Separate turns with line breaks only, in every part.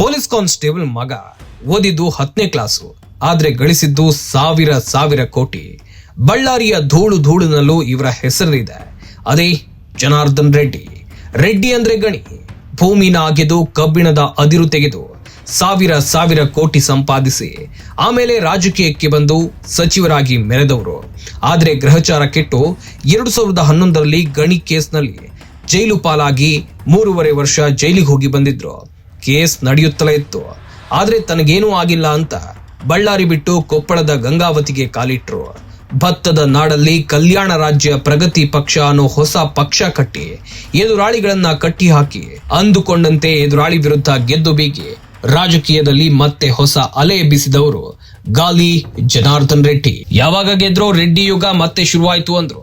Police constable ಮಗ ಓದಿದ್ದು ಹತ್ತನೇ ಕ್ಲಾಸು, ಆದ್ರೆ ಗಳಿಸಿದ್ದು ಸಾವಿರ ಸಾವಿರ ಕೋಟಿ. ಬಳ್ಳಾರಿಯ ಧೂಳು ಧೂಳಿನಲ್ಲೂ ಇವರ ಹೆಸರಿದೆ. ಅದೇ ಜನಾರ್ದನ್ ರೆಡ್ಡಿ. ರೆಡ್ಡಿ ಅಂದ್ರೆ ಗಣಿ. ಭೂಮಿನ ಅಗೆದು ಕಬ್ಬಿಣದ ಅದಿರು ತೆಗೆದು ಸಾವಿರ ಸಾವಿರ ಕೋಟಿ ಸಂಪಾದಿಸಿ ಆಮೇಲೆ ರಾಜಕೀಯಕ್ಕೆ ಬಂದು ಸಚಿವರಾಗಿ ಮೆರೆದವರು. ಆದ್ರೆ ಗ್ರಹಚಾರ ಕೆಟ್ಟು ಎರಡು ಸಾವಿರದ ಹನ್ನೊಂದರಲ್ಲಿ ಗಣಿ ಕೇಸ್ನಲ್ಲಿ ಜೈಲು ಪಾಲಾಗಿ ಮೂರುವರೆ ವರ್ಷ ಜೈಲಿಗೆ ಹೋಗಿ ಬಂದಿದ್ರು. ಕೇಸ್ ನಡೆಯುತ್ತಲೇ ಇತ್ತು. ಆದ್ರೆ ತನಗೇನೂ ಆಗಿಲ್ಲ ಅಂತ ಬಳ್ಳಾರಿ ಬಿಟ್ಟು ಕೊಪ್ಪಳದ ಗಂಗಾವತಿಗೆ ಕಾಲಿಟ್ರು. ಭತ್ತದ ನಾಡಲ್ಲಿ ಕಲ್ಯಾಣ ರಾಜ್ಯ ಪ್ರಗತಿ ಪಕ್ಷ ಅನ್ನೋ ಹೊಸ ಪಕ್ಷ ಕಟ್ಟಿ ಎದುರಾಳಿಗಳನ್ನ ಕಟ್ಟಿ ಹಾಕಿ ಅಂದುಕೊಂಡಂತೆ ಎದುರಾಳಿ ವಿರುದ್ಧ ಗೆದ್ದು ಬೀಗಿ ರಾಜಕೀಯದಲ್ಲಿ ಮತ್ತೆ ಹೊಸ ಅಲೆ ಎಬ್ಬಿಸಿದವರು ಗಾಲಿ ಜನಾರ್ದನ್ ರೆಡ್ಡಿ. ಯಾವಾಗ ಗೆದ್ರೋ ರೆಡ್ಡಿ ಯುಗ ಮತ್ತೆ ಶುರುವಾಯ್ತು ಅಂದ್ರು.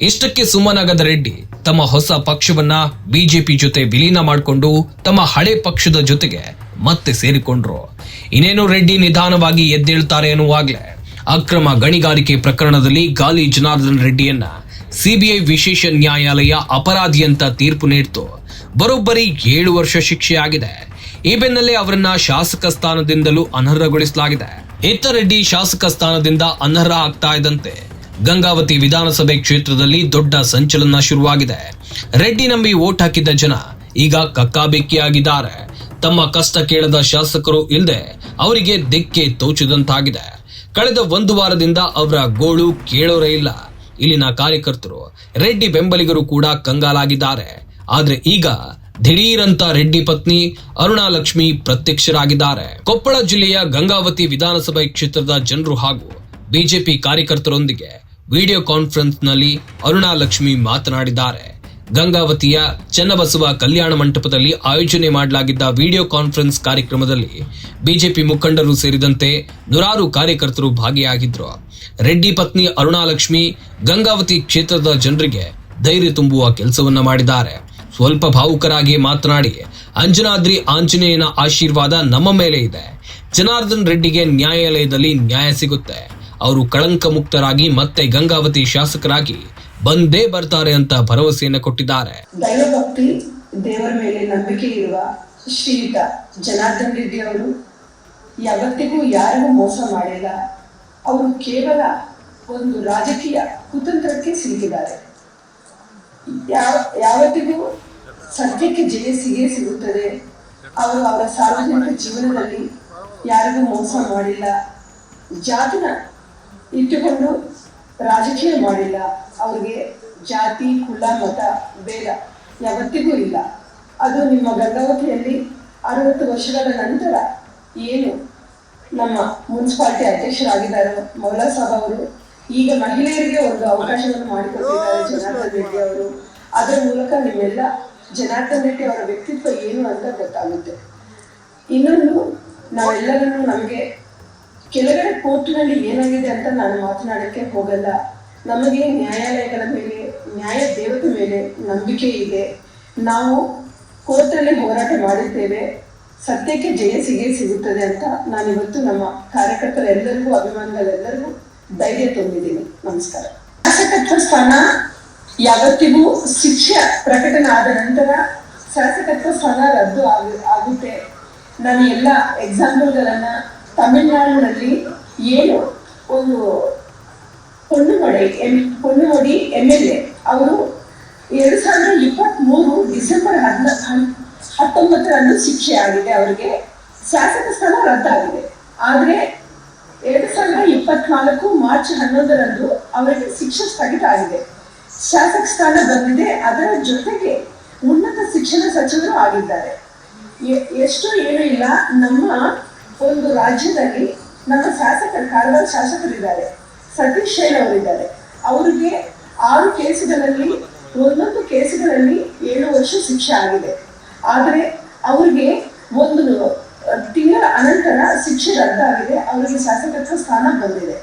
ಇಷ್ಟಕ್ಕೆ ಸುಮ್ಮನಾಗದ ರೆಡ್ಡಿ ತಮ್ಮ ಹೊಸ ಪಕ್ಷವನ್ನ ಬಿಜೆಪಿ ಜೊತೆ ವಿಲೀನ ಮಾಡಿಕೊಂಡು ತಮ್ಮ ಹಳೆ ಪಕ್ಷದ ಜೊತೆಗೆ ಮತ್ತೆ ಸೇರಿಕೊಂಡ್ರು. ಇನ್ನೇನು ರೆಡ್ಡಿ ನಿಧಾನವಾಗಿ ಎದ್ದೇಳ್ತಾರೆ ಎನ್ನುವಾಗ್ಲೇ ಅಕ್ರಮ ಗಣಿಗಾರಿಕೆ ಪ್ರಕರಣದಲ್ಲಿ ಗಾಲಿ ಜನಾರ್ದನ್ ರೆಡ್ಡಿಯನ್ನ ಸಿಬಿಐ ವಿಶೇಷ ನ್ಯಾಯಾಲಯ ಅಪರಾಧಿ ಅಂತ ತೀರ್ಪು ನೀಡಿತು. ಬರೋಬ್ಬರಿ ಏಳು ವರ್ಷ ಶಿಕ್ಷೆ ಆಗಿದೆ. ಈ ಬೆನ್ನಲ್ಲೇ ಅವರನ್ನ ಶಾಸಕ ಸ್ಥಾನದಿಂದಲೂ ಅನರ್ಹಗೊಳಿಸಲಾಗಿದೆ. ಇತ್ತ ರೆಡ್ಡಿ ಶಾಸಕ ಸ್ಥಾನದಿಂದ ಅನರ್ಹ ಆಗ್ತಾ ಇದ್ದಂತೆ. ಗಂಗಾವತಿ ವಿಧಾನಸಭೆ ಕ್ಷೇತ್ರದಲ್ಲಿ ದೊಡ್ಡ ಸಂಚಲನ ಶುರುವಾಗಿದೆ. ರೆಡ್ಡಿ ನಂಬಿ ಓಟ್ ಹಾಕಿದ್ದ ಜನ ಈಗ ಕಕ್ಕಾಬಿಕ್ಕಿಯಾಗಿದ್ದಾರೆ. ತಮ್ಮ ಕಷ್ಟ ಕೇಳದ ಶಾಸಕರು ಇಲ್ಲದೆ ಅವರಿಗೆ ದಿಕ್ಕೆ ತೋಚಿದಂತಾಗಿದೆ. ಕಳೆದ ಒಂದು ವಾರದಿಂದ ಅವರ ಗೋಳು ಕೇಳೋರೇ ಇಲ್ಲ. ಇಲ್ಲಿನ ಕಾರ್ಯಕರ್ತರು ರೆಡ್ಡಿ ಬೆಂಬಲಿಗರು ಕೂಡ ಕಂಗಾಲಾಗಿದ್ದಾರೆ. ಆದ್ರೆ ಈಗ ದಿಢೀರಂತ ರೆಡ್ಡಿ ಪತ್ನಿ ಅರುಣಾ ಲಕ್ಷ್ಮಿ ಪ್ರತ್ಯಕ್ಷರಾಗಿದ್ದಾರೆ. ಕೊಪ್ಪಳ ಜಿಲ್ಲೆಯ ಗಂಗಾವತಿ ವಿಧಾನಸಭೆ ಕ್ಷೇತ್ರದ ಜನರು ಹಾಗೂ ಬಿಜೆಪಿ ಕಾರ್ಯಕರ್ತರೊಂದಿಗೆ ವಿಡಿಯೋ ಕಾನ್ಫರೆನ್ಸ್ನಲ್ಲಿ ಅರುಣಾ ಲಕ್ಷ್ಮಿ ಮಾತನಾಡಿದ್ದಾರೆ. ಗಂಗಾವತಿಯ ಚನ್ನಬಸವ ಕಲ್ಯಾಣ ಮಂಟಪದಲ್ಲಿ ಆಯೋಜನೆ ಮಾಡಲಾಗಿದ್ದ ವಿಡಿಯೋ ಕಾನ್ಫರೆನ್ಸ್ ಕಾರ್ಯಕ್ರಮದಲ್ಲಿ ಬಿಜೆಪಿ ಮುಖಂಡರು ಸೇರಿದಂತೆ ನೂರಾರು ಕಾರ್ಯಕರ್ತರು ಭಾಗಿಯಾಗಿದ್ದರು ರೆಡ್ಡಿ ಪತ್ನಿ ಅರುಣಾ ಲಕ್ಷ್ಮಿ ಗಂಗಾವತಿ ಕ್ಷೇತ್ರದ ಜನರಿಗೆ ಧೈರ್ಯ ತುಂಬುವ ಕೆಲಸವನ್ನ ಮಾಡಿದ್ದಾರೆ. ಸ್ವಲ್ಪ ಭಾವುಕರಾಗಿ ಮಾತನಾಡಿ, ಅಂಜನಾದ್ರಿ ಆಂಜನೇಯನ ಆಶೀರ್ವಾದ ನಮ್ಮ ಮೇಲೆ ಇದೆ. ಜನಾರ್ದನ್ ರೆಡ್ಡಿಗೆ ನ್ಯಾಯಾಲಯದಲ್ಲಿ ನ್ಯಾಯ ಸಿಗುತ್ತೆ. ಅವರು ಕಳಂಕ ಮುಕ್ತರಾಗಿ ಮತ್ತೆ ಗಂಗಾವತಿ ಶಾಸಕರಾಗಿ ಬಂದೇ ಬರ್ತಾರೆ ಅಂತ ಭರವಸೆಯನ್ನು ಕೊಟ್ಟಿದ್ದಾರೆ.
ದೈವಭಕ್ತಿ, ದೇವರ ಮೇಲೆ ನಂಬಿಕೆ ಇರುವ ಶ್ರೀಯುತ ಜನಾರ್ದನ್ ರೆಡ್ಡಿ ಅವರು ಯಾವತ್ತಿಗೂ ಯಾರಿಗೂ ಮೋಸ ಮಾಡಿಲ್ಲ. ಅವರು ಕೇವಲ ಒಂದು ರಾಜಕೀಯ ಕುತಂತ್ರಕ್ಕೆ ಸಿಲುಕಿದ್ದಾರೆ. ಯಾವ, ಯಾವತ್ತಿಗೂ ಸತ್ಯಕ್ಕೆ ಜಯ ಸಿಗೇ ಸಿಗುತ್ತದೆ. ಅವರು ಅವರ ಸಾರ್ವಜನಿಕ ಜೀವನದಲ್ಲಿ ಯಾರಿಗೂ ಮೋಸ ಮಾಡಿಲ್ಲ. ಜಾತಿನ ಇಟ್ಟುಕೊಂಡು ರಾಜಕೀಯ ಮಾಡಿಲ್ಲ. ಅವ್ರಿಗೆ ಜಾತಿ, ಕುಲ, ಮತ, ಭೇದ ಯಾವತ್ತಿಗೂ ಇಲ್ಲ. ಅದು ನಿಮ್ಮ ಗಂಗಾವತಿಯಲ್ಲಿ ಅರವತ್ತು ವರ್ಷಗಳ ನಂತರ ಏನು ನಮ್ಮ ಮುನ್ಸಿಪಾಲಿಟಿ ಅಧ್ಯಕ್ಷರಾಗಿದ್ದಾರೆ ಮೌಲಾ ಸಾಬ್ ಅವರು, ಈಗ ಮಹಿಳೆಯರಿಗೆ ಒಂದು ಅವಕಾಶವನ್ನು ಮಾಡಿಕೊಟ್ಟಿದ್ದಾರೆ ಜನಾರ್ದನ್ ರೆಡ್ಡಿ ಅವರು. ಅದರ ಮೂಲಕ ನಿಮ್ಮೆಲ್ಲ ಜನಾರ್ದನ್ ರೆಡ್ಡಿ ಅವರ ವ್ಯಕ್ತಿತ್ವ ಏನು ಅಂತ ಗೊತ್ತಾಗುತ್ತೆ. ಇನ್ನೊಂದು, ನಾವೆಲ್ಲರನ್ನು ನಮಗೆ ಕೆಳಗಡೆ ಕೋರ್ಟಿನಲ್ಲಿ ಏನಾಗಿದೆ ಅಂತ ನಾನು ಮಾತನಾಡಕ್ಕೆ ಹೋಗಲ್ಲ. ನಮಗೆ ನ್ಯಾಯಾಲಯಗಳ ಮೇಲೆ, ನ್ಯಾಯ ದೇವತೆ ಮೇಲೆ ನಂಬಿಕೆ ಇದೆ. ನಾವು ಕೋರ್ಟಲ್ಲಿ ಹೋರಾಟ ಮಾಡಿದ್ದೇವೆ. ಸತ್ಯಕ್ಕೆ ಜಯ ಸಿಗೇ ಸಿಗುತ್ತದೆ ಅಂತ ನಾನಿವತ್ತು ನಮ್ಮ ಕಾರ್ಯಕರ್ತರೆಲ್ಲರಿಗೂ ಅಭಿಮಾನಿಗಳೆಲ್ಲರಿಗೂ ಧೈರ್ಯ ತುಂಬಿದ್ದೀನಿ. ನಮಸ್ಕಾರ. ಶಾಸಕತ್ವ ಸ್ಥಾನ, ಯಾವತ್ತಿಗೂ ಶಿಕ್ಷೆ ಪ್ರಕಟಣೆ ಆದ ನಂತರ ಶಾಸಕತ್ವ ಸ್ಥಾನ ರದ್ದು ಆಗ, ಆಗುತ್ತೆ. ನಾನು ಎಲ್ಲ ಎಕ್ಸಾಂಪಲ್ಗಳನ್ನ ತಮಿಳುನಾಡಿನಲ್ಲಿ ಏನು ಒಂದು Ponnumadi M Ponnumadi M L A ಅವರು ಎರಡು ಸಾವಿರದ ಇಪ್ಪತ್ತ್ಮೂರು ಡಿಸೆಂಬರ್ ಹದಿನ ಹತ್ತೊಂಬತ್ತರಂದು ಶಿಕ್ಷೆ ಆಗಿದೆ ಅವರಿಗೆ. ಶಾಸಕ ಸ್ಥಾನ ರದ್ದಾಗಿದೆ. ಆದರೆ ಎರಡು ಸಾವಿರದ ಇಪ್ಪತ್ನಾಲ್ಕು ಮಾರ್ಚ್ ಹನ್ನೊಂದರಂದು ಅವರಿಗೆ ಶಿಕ್ಷೆ ಸ್ಥಗಿತ ಆಗಿದೆ. ಶಾಸಕ ಸ್ಥಾನ ಬಂದಿದೆ. ಅದರ ಜೊತೆಗೆ ಉನ್ನತ ಶಿಕ್ಷಣ ಸಚಿವರು ಆಗಿದ್ದಾರೆ. ಎಷ್ಟು ಏನೂ ಇಲ್ಲ. ನಮ್ಮ ಒಂದು ರಾಜ್ಯದಲ್ಲಿ ನಮ್ಮ ಶಾಸಕರು ಕಾರವಾರ ಶಾಸಕರಿದ್ದಾರೆ. ಸತೀಶ್ ಶೈಲ್ ಅವರಿದ್ದಾರೆ. ಅವರಿಗೆ ಆರು ಕೇಸುಗಳಲ್ಲಿ, ಒಂದೊಂದು ಕೇಸುಗಳಲ್ಲಿ ಏಳು ವರ್ಷ ಶಿಕ್ಷೆ ಆಗಿದೆ. ಆದರೆ ಅವರಿಗೆ ಒಂದು ತಿಂಗಳ ಅನಂತರ ಶಿಕ್ಷೆ ರದ್ದಾಗಿದೆ. ಅವರಿಗೆ ಶಾಸಕತ್ವ ಸ್ಥಾನ ಬಂದಿದೆ.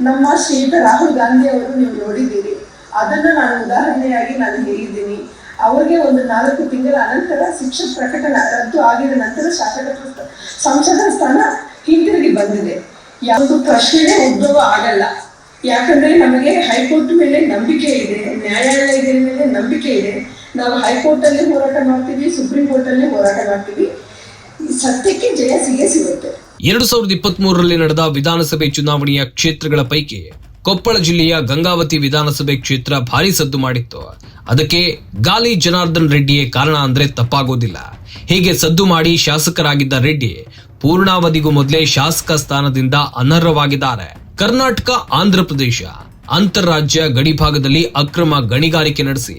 ನಮ್ಮ ಶ್ರೀಯುತ ರಾಹುಲ್ ಗಾಂಧಿ ಅವರು ನೀವು ನೋಡಿದ್ದೀರಿ. ಅದನ್ನು ನಾನು ಉದಾಹರಣೆಯಾಗಿ ನಾನು ಹೇಳಿದ್ದೀನಿ. ಅವರಿಗೆ ಒಂದು ನಾಲ್ಕು ತಿಂಗಳ ಅನಂತರ ಶಿಕ್ಷೆ ಪ್ರಕಟಣೆ ರದ್ದು ಆಗಿದ ನಂತರ ಸ್ಥ- ಸಂಸದ ಸ್ಥಾನ ಹಿಂತಿರುಗಿ ಬಂದಿದೆ. ಯಾವುದು ಪ್ರಶ್ನೆ ಉದ್ಭವ ಆಗಲ್ಲ. ಯಾಕಂದ್ರೆ ನಮಗೆ ಹೈಕೋರ್ಟ್ ಮೇಲೆ ನಂಬಿಕೆ ಇದೆ ನ್ಯಾಯಾಲಯದ ಮೇಲೆ ನಂಬಿಕೆ ಇದೆ. ನಾವು ಹೈಕೋರ್ಟ್ ಅಲ್ಲಿ ಹೋರಾಟ ಮಾಡ್ತೀವಿ, ಸುಪ್ರೀಂ ಕೋರ್ಟ್ ಅಲ್ಲಿ ಹೋರಾಟ ಮಾಡ್ತೀವಿ. ಸತ್ಯಕ್ಕೆ ಜಯ ಸಿಗೇ ಸಿಗುತ್ತೆ.
ಎರಡು ಸಾವಿರದ ಇಪ್ಪತ್ತ್ ಮೂರರಲ್ಲಿ ನಡೆದ ವಿಧಾನಸಭೆ ಚುನಾವಣೆಯ ಕ್ಷೇತ್ರಗಳ ಪೈಕಿ ಕೊಪ್ಪಳ ಜಿಲ್ಲೆಯ ಗಂಗಾವತಿ ವಿಧಾನಸಭೆ ಕ್ಷೇತ್ರ ಭಾರಿ ಸದ್ದು ಮಾಡಿತ್ತು. ಅದಕ್ಕೆ ಗಾಲಿ ಜನಾರ್ದನ್ ರೆಡ್ಡಿಯೇ ಕಾರಣ ಅಂದ್ರೆ ತಪ್ಪಾಗೋದಿಲ್ಲ. ಹೀಗೆ ಸದ್ದು ಮಾಡಿ ಶಾಸಕರಾಗಿದ್ದ ರೆಡ್ಡಿ ಪೂರ್ಣಾವಧಿಗೂ ಮೊದಲೇ ಶಾಸಕ ಸ್ಥಾನದಿಂದ ಅನರ್ಹವಾಗಿದ್ದಾರೆ. ಕರ್ನಾಟಕ, ಆಂಧ್ರ ಪ್ರದೇಶ ಅಂತಾರಾಜ್ಯ ಗಡಿಭಾಗದಲ್ಲಿ ಅಕ್ರಮ ಗಣಿಗಾರಿಕೆ ನಡೆಸಿ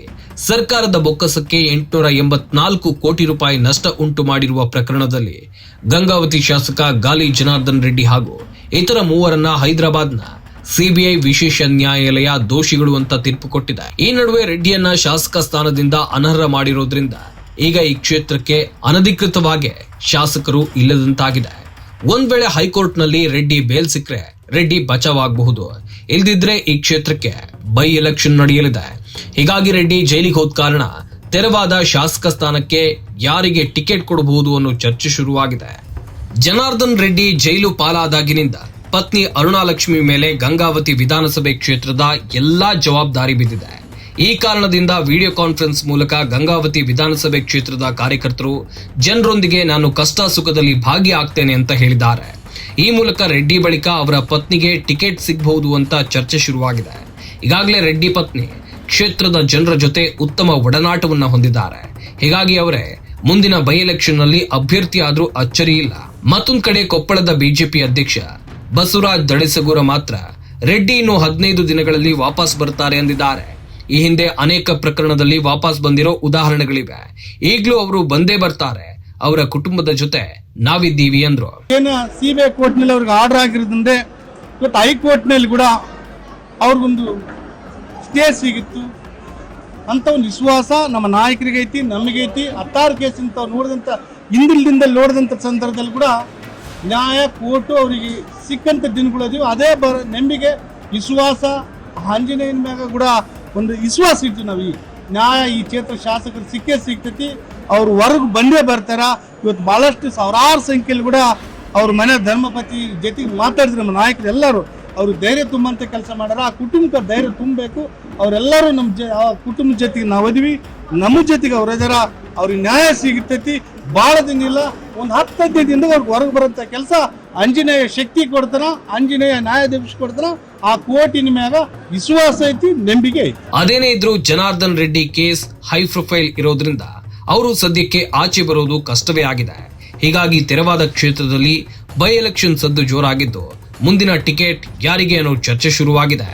ಸರ್ಕಾರದ ಬೊಕ್ಕಸಕ್ಕೆ ಎಂಟುನೂರ ಎಂಬತ್ನಾಲ್ಕು ಕೋಟಿ ರೂಪಾಯಿ ನಷ್ಟ ಉಂಟು ಮಾಡಿರುವ ಪ್ರಕರಣದಲ್ಲಿ ಗಂಗಾವತಿ ಶಾಸಕ ಗಾಲಿ ಜನಾರ್ದನ್ ರೆಡ್ಡಿ ಹಾಗೂ ಇತರ ಮೂವರನ್ನ ಹೈದರಾಬಾದ್ನ ಸಿಬಿಐ ವಿಶೇಷ ನ್ಯಾಯಾಲಯ ದೋಷಿಗಳು ಅಂತ ತೀರ್ಪು ಕೊಟ್ಟಿದೆ. ಈ ನಡುವೆ ರೆಡ್ಡಿಯನ್ನ ಶಾಸಕ ಸ್ಥಾನದಿಂದ ಅನರ್ಹ ಮಾಡಿರೋದ್ರಿಂದ ಈಗ ಈ ಕ್ಷೇತ್ರಕ್ಕೆ ಅನಧಿಕೃತವಾಗಿ ಶಾಸಕರು ಇಲ್ಲದಂತಾಗಿದೆ. ಒಂದ್ ವೇಳೆ ಹೈಕೋರ್ಟ್ನಲ್ಲಿ ರೆಡ್ಡಿ ಬೇಲ್ ಸಿಕ್ಕರೆ ರೆಡ್ಡಿ ಬಚಾವಾಗಬಹುದು. ಇಲ್ದಿದ್ರೆ ಈ ಕ್ಷೇತ್ರಕ್ಕೆ ಬೈ ಎಲೆಕ್ಷನ್ ನಡೆಯಲಿದೆ. ಹೀಗಾಗಿ ರೆಡ್ಡಿ ಜೈಲಿಗೆ ಹೋದ ಕಾರಣ ತೆರವಾದ ಶಾಸಕ ಸ್ಥಾನಕ್ಕೆ ಯಾರಿಗೆ ಟಿಕೆಟ್ ಕೊಡಬಹುದು ಅನ್ನೋ ಚರ್ಚೆ ಶುರುವಾಗಿದೆ. ಜನಾರ್ದನ್ ರೆಡ್ಡಿ ಜೈಲು ಪಾಲಾದಾಗಿನಿಂದ ಪತ್ನಿ ಅರುಣಾಲಕ್ಷ್ಮಿ ಮೇಲೆ ಗಂಗಾವತಿ ವಿಧಾನಸಭೆ ಕ್ಷೇತ್ರದ ಎಲ್ಲಾ ಜವಾಬ್ದಾರಿ ಬಿದ್ದಿದೆ. ಈ ಕಾರಣದಿಂದ ವಿಡಿಯೋ ಕಾನ್ಫರೆನ್ಸ್ ಮೂಲಕ ಗಂಗಾವತಿ ವಿಧಾನಸಭೆ ಕ್ಷೇತ್ರದ ಕಾರ್ಯಕರ್ತರು, ಜನರೊಂದಿಗೆ ನಾನು ಕಷ್ಟ ಸುಖದಲ್ಲಿ ಭಾಗಿಯಾಗ್ತೇನೆ ಅಂತ ಹೇಳಿದ್ದಾರೆ. ಈ ಮೂಲಕ ರೆಡ್ಡಿ ಬಳಿಕ ಅವರ ಪತ್ನಿಗೆ ಟಿಕೆಟ್ ಸಿಗಬಹುದು ಅಂತ ಚರ್ಚೆ ಶುರುವಾಗಿದೆ. ಈಗಾಗಲೇ ರೆಡ್ಡಿ ಪತ್ನಿ ಕ್ಷೇತ್ರದ ಜನರ ಜೊತೆ ಉತ್ತಮ ಒಡನಾಟವನ್ನು ಹೊಂದಿದ್ದಾರೆ. ಹೀಗಾಗಿ ಅವರೇ, ಮುಂದಿನ ಬೈ ಎಲೆಕ್ಷನ್ನಲ್ಲಿ ಅಭ್ಯರ್ಥಿಯಾದರೂ ಆದ್ರೂ ಅಚ್ಚರಿ ಇಲ್ಲ. ಮತ್ತೊಂದು ಕಡೆ ಕೊಪ್ಪಳದ ಬಿಜೆಪಿ ಅಧ್ಯಕ್ಷ ಬಸವರಾಜ್ ದಳೆಸಗೂರ ಮಾತ್ರ ರೆಡ್ಡಿ ಇನ್ನು ಹದಿನೈದು ದಿನಗಳಲ್ಲಿ ವಾಪಸ್ ಬರ್ತಾರೆ ಎಂದಿದ್ದಾರೆ. ಈ ಹಿಂದೆ ಅನೇಕ ಪ್ರಕರಣದಲ್ಲಿ ವಾಪಸ್ ಬಂದಿರೋ ಉದಾಹರಣೆಗಳಿವೆ. ಈಗಲೂ ಅವರು ಬಂದೇ ಬರ್ತಾರೆ. ಅವರ ಕುಟುಂಬದ ಜೊತೆ ನಾವಿದ್ದೀವಿ ಅಂದ್ರು
ಏನು ಐ ಕೋರ್ಟ್ನಲ್ಲಿ ಅವ್ರಿಗೆ ಆರ್ಡರ್ ಆಗಿರೋದಂದ್ರೆ ಇವತ್ತು ಹೈಕೋರ್ಟ್ನಲ್ಲಿ ಕೂಡ ಅವ್ರಿಗೊಂದು ಸ್ಟೇ ಸಿಗಿತ್ತು. ಅಂತ ಒಂದು ವಿಶ್ವಾಸ ನಮ್ಮ ನಾಯಕರಿಗೈತಿ, ನಮಗೈತಿ. ಹತ್ತಾರು ಕೇಸ್ ಇಂಥವ್ರು ನೋಡಿದಂಥ ಹಿಂದಿಲ್ದಿಂದ ನೋಡಿದಂಥ ಸಂದರ್ಭದಲ್ಲಿ ಕೂಡ ನ್ಯಾಯ, ಕೋರ್ಟು ಅವರಿಗೆ ಸಿಕ್ಕಂಥ ಅದೀವಿ. ಅದೇ ಬರ ನಂಬಿಕೆ, ವಿಶ್ವಾಸ, ಆಂಜನೇಯನ ಮ್ಯಾಗ ಕೂಡ ಒಂದು ವಿಶ್ವಾಸ ಇತ್ತು ನಾವು ನ್ಯಾಯ, ಈ ಕ್ಷೇತ್ರ ಶಾಸಕರು ಸಿಕ್ಕೇ ಸಿಗ್ತೈತಿ. ಅವ್ರು ಹೊರಗೆ ಬಂದೇ ಬರ್ತಾರ. ಇವತ್ತು ಭಾಳಷ್ಟು ಸಾವಿರಾರು ಸಂಖ್ಯೆಯಲ್ಲಿ ಕೂಡ ಅವ್ರ ಮನೆ ಧರ್ಮಪತಿ ಜೊತೆಗೆ ಮಾತಾಡಿದ್ರು ನಮ್ಮ ನಾಯಕರು ಎಲ್ಲರೂ. ಅವರು ಧೈರ್ಯ ತುಂಬಂತ ಕೆಲಸ ಮಾಡ್ಯಾರ. ಆ ಕುಟುಂಬಕ್ಕೆ ಧೈರ್ಯ ತುಂಬಬೇಕು. ಅವರೆಲ್ಲರೂ ನಮ್ಮ ಜ, ಆ ಕುಟುಂಬದ ಜೊತೆಗೆ ನಾವು ಅದೀವಿ ನಮ್ಮ ಜೊತೆಗೆ ಅವ್ರು ಇದಾರ. ಅವ್ರಿಗೆ ನ್ಯಾಯ ಸಿಗುತ್ತೈತಿ ಭಾಳ ದಿನ ಇಲ್ಲ. ಒಂದು ಹತ್ತು ಹದಿನೈದು ದಿನದಾಗ ಹೊರಗೆ ಬರೋಂಥ ಕೆಲಸ. ಆಂಜನೇಯ ಶಕ್ತಿ ಕೊಡ್ತಾರ ಆಂಜನೇಯ ನ್ಯಾಯಾಧೀಶ ಕೊಡ್ತಾರ, ಆ ಕೋರ್ಟಿನ ಮ್ಯಾಗ ವಿಶ್ವಾಸ ಐತಿ, ನಂಬಿಕೆ ಐತಿ.
ಅದೇನೇ ಇದ್ರು Janardhan Reddy case high profile ಇರೋದ್ರಿಂದ ಅವರು ಸದ್ಯಕ್ಕೆ ಆಚೆ ಬರೋದು ಕಷ್ಟವೇ ಆಗಿದೆ. ಹೀಗಾಗಿ ತೆರವಾದ ಕ್ಷೇತ್ರದಲ್ಲಿ ಬೈ ಎಲೆಕ್ಷನ್ ಸದ್ದು ಜೋರಾಗಿದ್ದು ಮುಂದಿನ ಟಿಕೆಟ್ ಯಾರಿಗೆ ಅನ್ನೋ ಚರ್ಚೆ ಶುರುವಾಗಿದೆ.